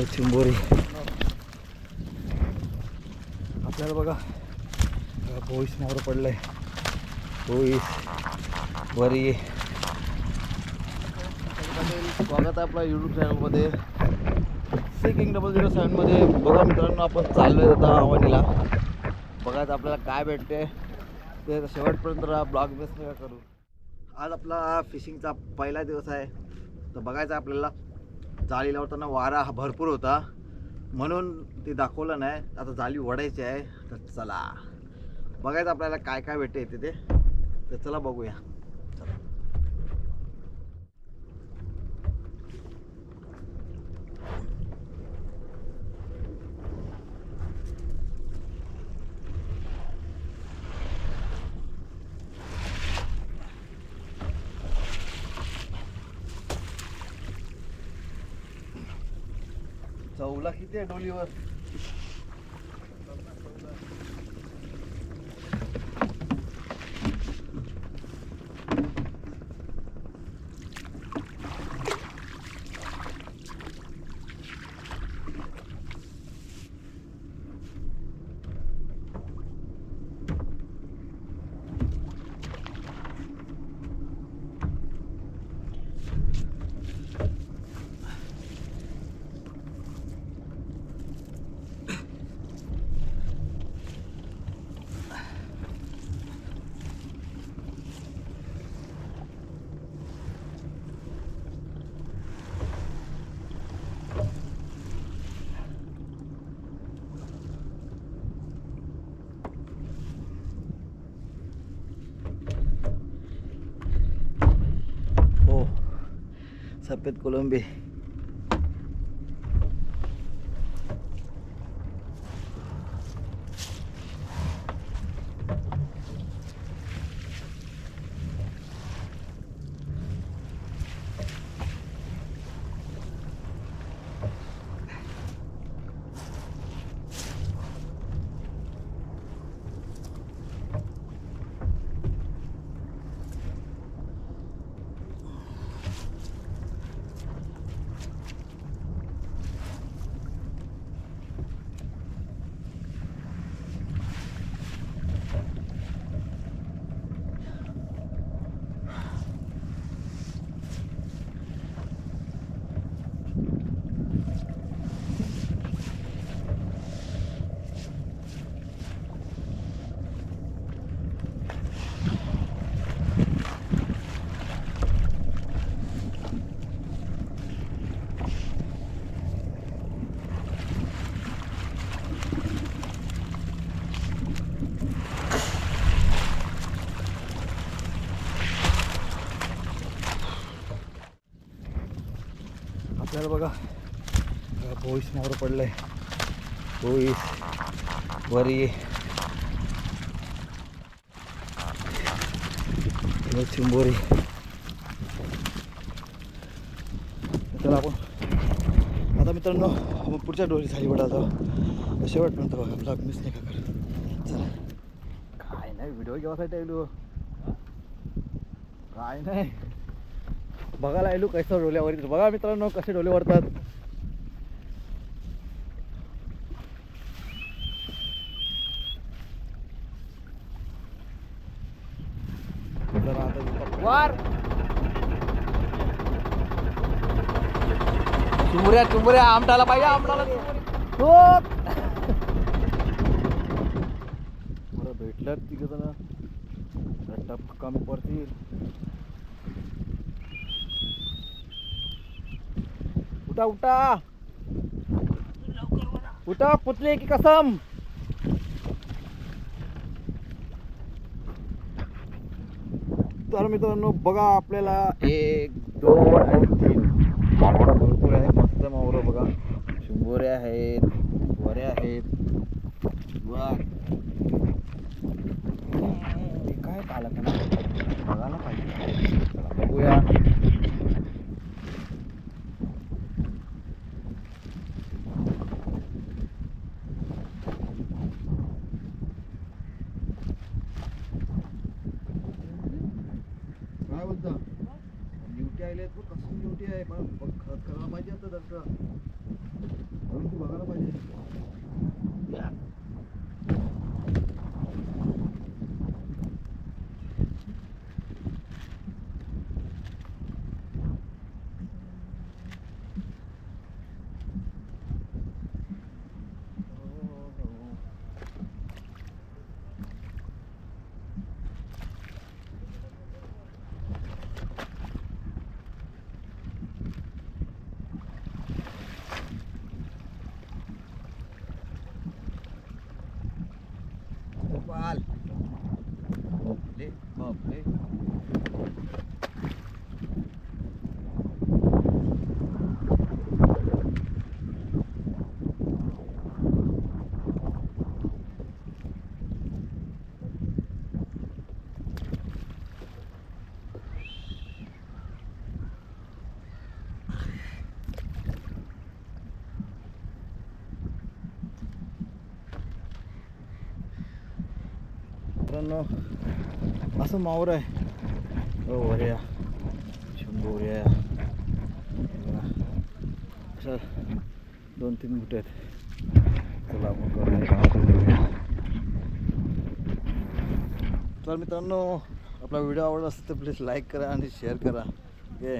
हे चिंबोरी. आपल्याला बघा भोईस मोहर पडलंय. भोईस वरी. स्वागत आहे आपल्या यूट्यूब चॅनलमध्ये सेकिंग डबल झिरो सेवनमध्ये बघा मित्रांनो आपण चाललो आहे आता आव्हानीला बघायचं आपल्याला काय भेटते ते शेवटपर्यंत ब्लॉग मिस नका करू. आज आपला फिशिंगचा पहिला दिवस आहे. तर बघायचं आपल्याला. जाळी लावताना वारा हा भरपूर होता. म्हणून ते दाखवलं नाही. आता जाळी वडायची आहे. तर चला. बघायचं आपल्याला काय काय भेटते तिथे तर चला बघूया. चौला किती आहे डोलीवर? sa Petcolombe आपल्याला बघा. भोईस पडलं पडलंय. बोईस वरी. चिंबोरी. तर आपण आता मित्रांनो आपण पुढच्या डोरी झाली बडा जाऊ शेवटपर्यंत बघा ब्लॉग मिस नाही का करत. चला. काय नाही व्हिडिओ घेवासाठी काय नाही. बघायला आलो कसं डोल्यावर बघा मित्रांनो कसे डोले वरतात. चुमऱ्या चुमऱ्या आमटाला पाहिजे आमटाला भेटल्यात तिघ जण टप कमी पडतील. उठा उठा. उठा पुतले की कसम. तर मित्रांनो बघा आपल्याला एक दोन आणि तीन. मावळा भरपूर आहे मस्त मावळं बघा. शिंगोऱ्या आहेत वरे आहेत. काय पालक ना बघायला पाहिजे. बघूया. राहिले आहेत मग कसं ड्युटी आहे पण खत करायला पाहिजे आता दसरा. अजून ती बघायला पाहिजे. मित्रांनो असं मावर आहे हो वऱ्या शंभोऱ्या असं दोन तीन गुटे आहेत. चला आपण तर मित्रांनो आपला व्हिडिओ आवडला असेल तर प्लीज लाईक करा आणि शेअर करा. ओके